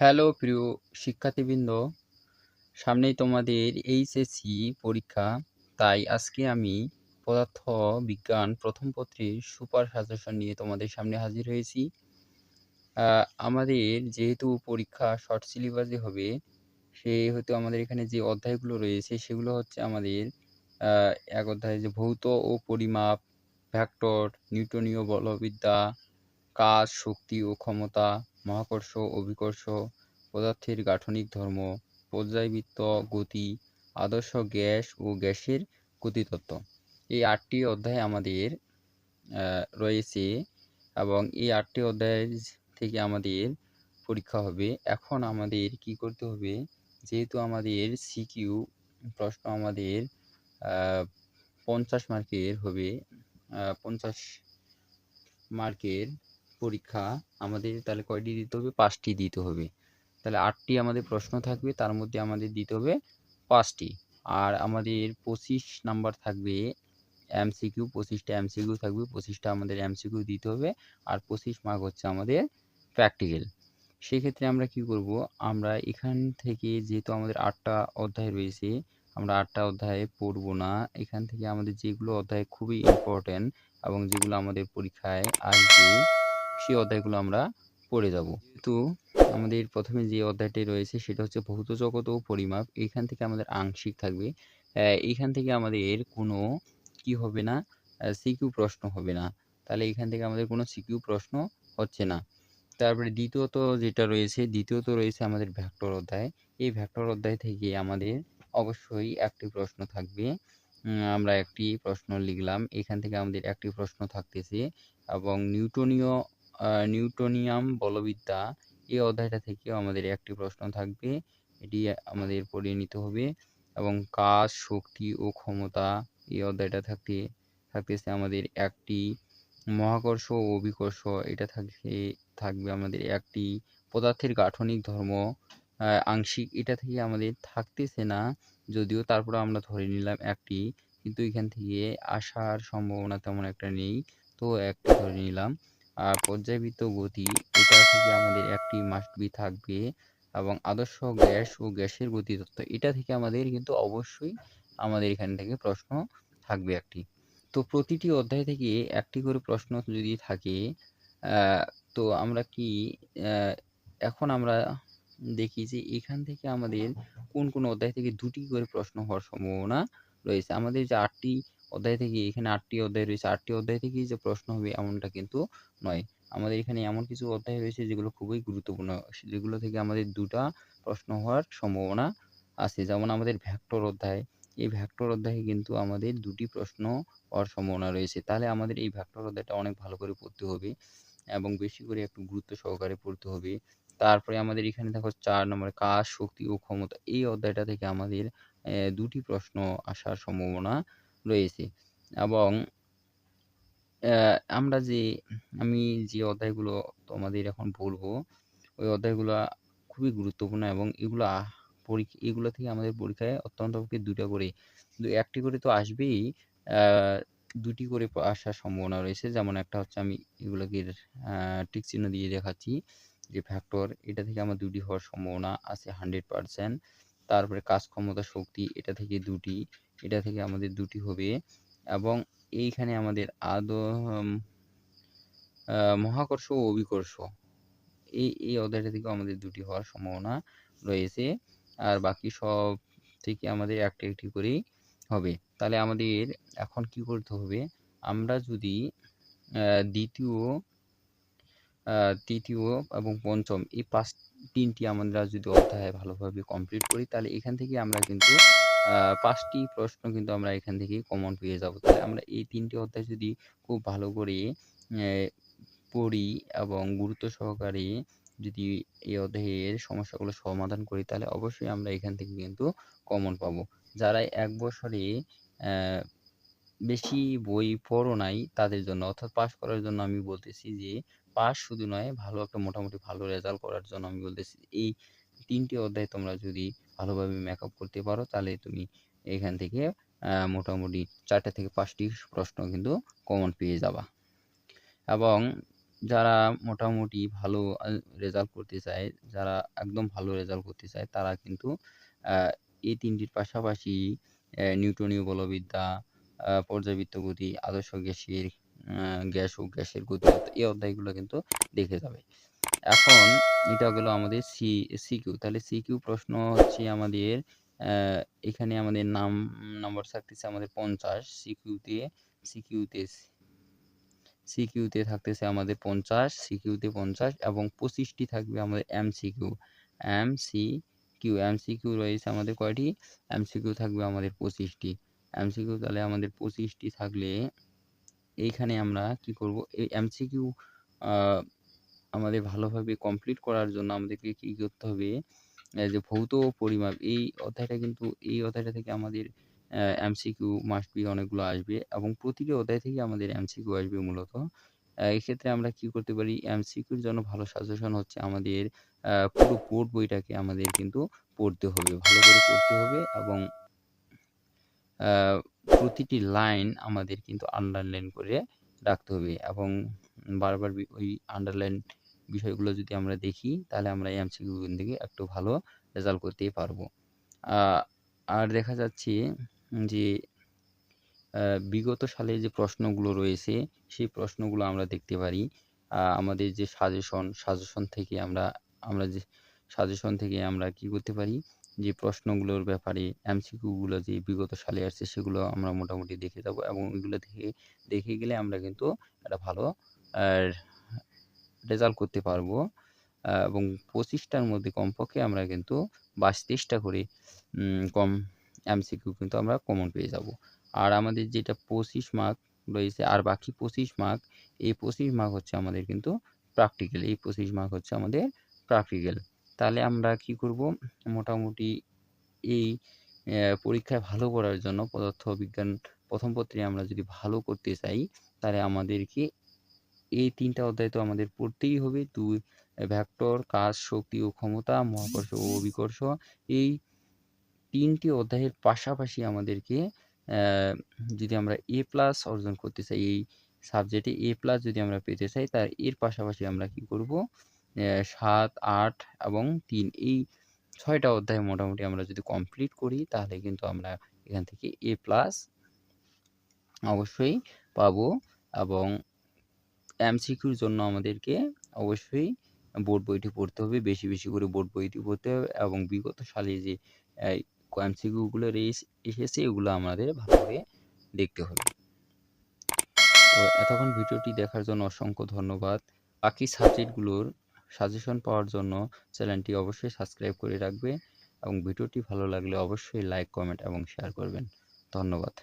Hello প্রিয় শিক্ষার্থীবৃন্দ, সামনেই তোমাদের এইচএসসি পরীক্ষা। তাই আজকে আমি পদার্থ বিজ্ঞান প্রথম পত্রের সুপার সাজেশন নিয়ে তোমাদের সামনে হাজির হয়েছি। আমাদের যেহেতু পরীক্ষা শর্ট সিলেবাসে হবে সেহেতু আমাদের এখানে যে অধ্যায়গুলো রয়েছে, সেগুলো হচ্ছে আমাদের এক অধ্যায় যে ভৌত ও পরিমাপ ভ্যাক্টর নিউটনীয় বলবিদ্যা, কাজ, শক্তি ও ক্ষমতা মহাকর্ষ, অভিকর্ষ, পদার্থের গাঠনিক ধর্ম, পর্যায়বৃত্ত গতি, আদর্শ গ্যাস ও গ্যাসের গতিতত্ত্ব। এই আটটি অধ্যায় আমাদের রয়েছে এবং এই আটটি অধ্যায় থেকে আমাদের পরীক্ষা হবে। এখন আমাদের কি করতে হবে? যেহেতু আমাদের সিকিউ প্রশ্ন আমাদের পঞ্চাশ মার্কের হবে পঞ্চাশ মার্কের পরীক্ষা আমাদের তাহলে কয়টি দিতে হবে? পাঁচটি দিতে হবে। তাহলে আটটি আমাদের প্রশ্ন থাকবে, তার মধ্যে আমাদের দিতে হবে পাঁচটি। আর আমাদের পঁচিশ নাম্বার থাকবে এমসিকিউ, পঁচিশটা এমসিকিউ থাকবে, পঁচিশটা আমাদের এমসিকিউ দিতে হবে। আর পঁচিশ মার্ক হচ্ছে আমাদের প্র্যাকটিক্যাল সেক্ষেত্রে আমরা কি করব? আমরা এখান থেকে যেহেতু আমাদের আটটা অধ্যায় রয়েছে, আমরা আটটা অধ্যায়ে পড়ব না। এখান থেকে আমাদের যেগুলো অধ্যায় খুবই ইম্পর্ট্যান্ট এবং যেগুলো আমাদের পরীক্ষায় আসবে সেই অধ্যায়গুলো আমরা পড়ে যাব। তো আমাদের প্রথমে যে অধ্যায়টি রয়েছে সেটা হচ্ছে ভৌত জগৎ ও পরিমাপ। এখান থেকে আমাদের আংশিক থাকবে। এইখান থেকে আমাদের কোনো কি হবে না সিকিউ প্রশ্ন হবে না। তাহলে এখান থেকে আমাদের কোনো সিকিউ প্রশ্ন হচ্ছে না। তারপরে দ্বিতীয়ত যেটা রয়েছে, দ্বিতীয়ত রয়েছে আমাদের ভ্যাক্টর অধ্যায়। এই ভ্যাক্টর অধ্যায় থেকে আমাদের অবশ্যই একটি প্রশ্ন থাকবে। আমরা একটি প্রশ্ন লিখলাম। এখান থেকে আমাদের একটি প্রশ্ন থাকতেছে এবং নিউটনীয় নিউটোনিয়াম বলবিদ্যা এই অধ্যায়টা থেকেও আমাদের একটি প্রশ্ন থাকবে। এটি আমাদের পড়িয়ে নিতে হবে এবং কাজ, শক্তি ও ক্ষমতা এই অধ্যায়টা থাকতে থাকতেছে আমাদের একটি মহাকর্ষ ও অভিকর্ষ এটা থাকবে থাকবে আমাদের একটি পদার্থের গাঠনিক ধর্ম। আংশিক এটা থেকে আমাদের থাকতেছে না, যদিও তারপরে আমরা ধরে নিলাম একটি, কিন্তু এখান থেকে আসার সম্ভাবনা তেমন একটা নেই। তো একটি ধরে নিলাম। আর পর্যায়বৃত্ত গতি, এটা থেকে আমাদের একটি মাস্ট বি থাকবে এবং আদর্শ গ্যাস ও গ্যাসের গতিতত্ত্ব, এটা থেকে আমাদের কিন্তু অবশ্যই আমাদের এখান থেকে প্রশ্ন থাকবে একটি। তো প্রতিটি অধ্যায় থেকে একটি করে প্রশ্ন যদি থাকে তো আমরা কি এখন আমরা দেখি যে এখান থেকে আমাদের কোন কোন অধ্যায় থেকে দুটি করে প্রশ্ন হওয়ার সম্ভাবনা রয়েছে। আমাদের যে আটটি অধ্যায় থেকে এখানে আটটি অধ্যায় রয়েছে। আটটি অধ্যায় থেকেই যে প্রশ্ন হবে এমনটা কিন্তু নয়। আমাদের এখানে এমন কিছু অধ্যায় রয়েছে যেগুলো খুবই গুরুত্বপূর্ণ যেগুলো থেকে আমাদের দুটা প্রশ্ন হওয়ার সম্ভাবনা আছে। যেমন আমাদের ভ্যাক্টর অধ্যায়, এই ভ্যাক্টর অধ্যায়ে কিন্তু আমাদের দুটি প্রশ্ন হওয়ার সম্ভাবনা রয়েছে। তাহলে আমাদের এই ভ্যাক্টর অধ্যায়টা অনেক ভালো করে পড়তে হবে এবং বেশি করে একটু গুরুত্ব সহকারে পড়তে হবে। তারপরে আমাদের এখানে দেখো চার নম্বরে, কাজ, শক্তি ও ক্ষমতা, এই অধ্যায়টা থেকে আমাদের দুটি প্রশ্ন আসার সম্ভাবনা রয়েছে। এবং আমরা যে, আমি যে অধ্যায়গুলো তোমাদের এখন বলব, ওই অধ্যায়গুলো খুবই গুরুত্বপূর্ণ এবং এগুলো পরীক্ষা এগুলো থেকে আমাদের পরীক্ষায় অত্যন্ত পক্ষে দুটা করে। একটি করে তো আসবেই দুটি করে আসার সম্ভাবনা রয়েছে। যেমন একটা হচ্ছে আমি এগুলোকে টিক চিহ্ন দিয়ে দেখাচ্ছি যে ফ্যাক্টর এটা থেকে আমার দুটি হওয়ার সম্ভাবনা আছে হান্ড্রেড পারসেন্ট তারপরে কাজ ক্ষমতা শক্তি, এটা থেকে দুটি, এটা থেকে আমাদের দুটি হবে এবং এইখানে আমাদের আদৌ মহাকর্ষ ও অভিকর্ষ। এই এই অধ্যায়টা থেকে আমাদের দুটি হওয়ার সম্ভাবনা রয়েছে। আর বাকি সব থেকে আমাদের একটি একটি করেই হবে। তাহলে আমাদের এখন কি করতে হবে? আমরা যদি দ্বিতীয় তৃতীয় এবং পঞ্চম এই পাঁচ তিনটি আমরা যদি অধ্যায় ভালোভাবে কমপ্লিট করি, তাহলে এখান থেকে আমরা কিন্তু পাঁচটি প্রশ্ন কিন্তু আমরা এখান থেকে কমন পেয়ে যাব। তাহলে আমরা এই তিনটি অধ্যায় যদি খুব ভালো করে পড়ি এবং গুরুত্ব সহকারে যদি এই অধ্যায়ের সমস্যাগুলো সমাধান করি, তাহলে অবশ্যই আমরা এখান থেকে কিন্তু কমন পাবো। যারা এক বছরে বেশি বই পড়ো নাই, তাদের জন্য, অর্থাৎ পাস করার জন্য আমি বলতেছি যে পাস শুধু নয় ভালো একটা মোটামুটি ভালো রেজাল্ট করার জন্য আমি বলতেছি এই তিনটি অধ্যায় তোমরা যদি ভালোভাবে মেকআপ করতে পারো তাহলে তুমি এখান থেকে মোটামুটি চারটে থেকে পাঁচটি প্রশ্ন কিন্তু কমন পেয়ে যাবা। এবং যারা মোটামুটি ভালো রেজাল্ট করতে চায়, যারা একদম ভালো রেজাল্ট করতে চায় তারা কিন্তু এই তিনটির পাশাপাশি নিউটনীয় বলবিদ্যা, পর্যাবৃত্ত গতি, আদর্শ গ্যাসের গ্যাস ও গ্যাসের গতিপথ, এই অধ্যায়গুলো কিন্তু দেখে যাবে। এখন এটা গেল আমাদের সি সিকিউ তাহলে সিকিউ প্রশ্ন হচ্ছে আমাদের এখানে আমাদের নাম নম্বর থাকতেছে আমাদের ৫০ সিকিউতে সিকিউতে সিকিউতে থাকতেছে আমাদের ৫০ সিকিউতে ৫০ এবং ২৫ টি থাকবে আমাদের M CQ M C MCQ MCQ MCQ রয়েছে আমাদের কয়টি? এমসিকিউ থাকবে আমাদের ২৫ টি এমসিকিউ তাহলে আমাদের ২৫ টি থাকলে এইখানে আমরা কি করব? এই এমসিকিউ আমাদের ভালোভাবে কমপ্লিট করার জন্য আমাদেরকে কি করতে হবে? যে ভৌত পরিমাপ, এই অধ্যায়টা কিন্তু, এই অধ্যায়টা থেকে আমাদের এমসিকিউ মাস্ট বি অনেকগুলো আসবে এবং প্রতিটি অধ্যায় থেকে আমাদের এমসিকিউ আসবে মূলত। এক্ষেত্রে আমরা কি করতে পারি? এমসিকিউর জন্য ভালো সাজেশন হচ্ছে আমাদের পুরো বোর্ড বইটাকে আমাদের কিন্তু পড়তে হবে, ভালো করে পড়তে হবে এবং প্রতিটি লাইন আমাদের কিন্তু আন্ডারলাইন করে রাখতে হবে এবং বারবার ওই আন্ডারলাইন বিষয়গুলো যদি আমরা দেখি, তাহলে আমরা এমসিকিউ থেকে একটু ভালো রেজাল্ট করতেই পারব। আর দেখা যাচ্ছে যে বিগত সালে যে প্রশ্নগুলো রয়েছে, সেই প্রশ্নগুলো আমরা দেখতে পারি। আমাদের যে সাজেশন সাজেশন থেকে আমরা আমরা যে সাজেশন থেকে আমরা কি করতে পারি? যে প্রশ্নগুলোর ব্যাপারে এমসিকিউগুলো যে বিগত সালে আসছে সেগুলো আমরা মোটামুটি দেখে যাব এবং ওইগুলো দেখে দেখে গেলে আমরা কিন্তু একটা ভালো রেজাল্ট করতে পারব। এবং পঁচিশটার মধ্যে কমপক্ষে আমরা কিন্তু বাইশ তেইশটা করে কম এমসিকিউ কিন্তু আমরা কমন পেয়ে যাব। আর আমাদের যেটা পঁচিশ মার্ক রয়েছে, আর বাকি পঁচিশ মার্ক এই পঁচিশ মার্ক হচ্ছে আমাদের কিন্তু প্র্যাকটিক্যাল এই পঁচিশ মার্ক হচ্ছে আমাদের প্র্যাকটিক্যাল তাহলে আমরা কি করব? মোটামুটি এই পরীক্ষায় ভালো করার জন্য পদার্থ বিজ্ঞান প্রথম পত্রে আমরা যদি ভালো করতে চাই, তাহলে আমাদেরকে এই তিনটা অধ্যায় তো আমাদের পড়তেই হবে। দুই ভ্যাক্টর কাজ, শক্তি ও ক্ষমতা, মহাকর্ষ ও অভিকর্ষ। এই তিনটি অধ্যায়ের পাশাপাশি আমাদেরকে যদি আমরা এ প্লাস অর্জন করতে চাই, এই সাবজেক্টে এ প্লাস যদি আমরা পেতে চাই, তার এর পাশাপাশি আমরা কি করব? সাত, আট এবং তিন। এই ছয়টা অধ্যায় মোটামুটি আমরা যদি কমপ্লিট করি, তাহলে কিন্তু আমরা এখান থেকে এ প্লাস অবশ্যই পাবো এবং এমসিকিউর জন্য আমাদেরকে অবশ্যই বোর্ড বইটি পড়তে হবে। বেশি বেশি করে বোর্ড বইটি পড়তে হবে এবং বিগত সালে যে এমসিকিউগুলো এসেছে, এগুলো আমাদের ভালো করে দেখতে হবে। তো এতক্ষণ ভিডিওটি দেখার জন্য অসংখ্য ধন্যবাদ। বাকি সাবজেক্টগুলোর সাজেশন পাওয়ার জন্য চ্যানেলটি অবশ্যই সাবস্ক্রাইব করে রাখবে এবং ভিডিওটি ভালো লাগলে অবশ্যই লাইক কমেন্ট এবং শেয়ার করবেন। ধন্যবাদ।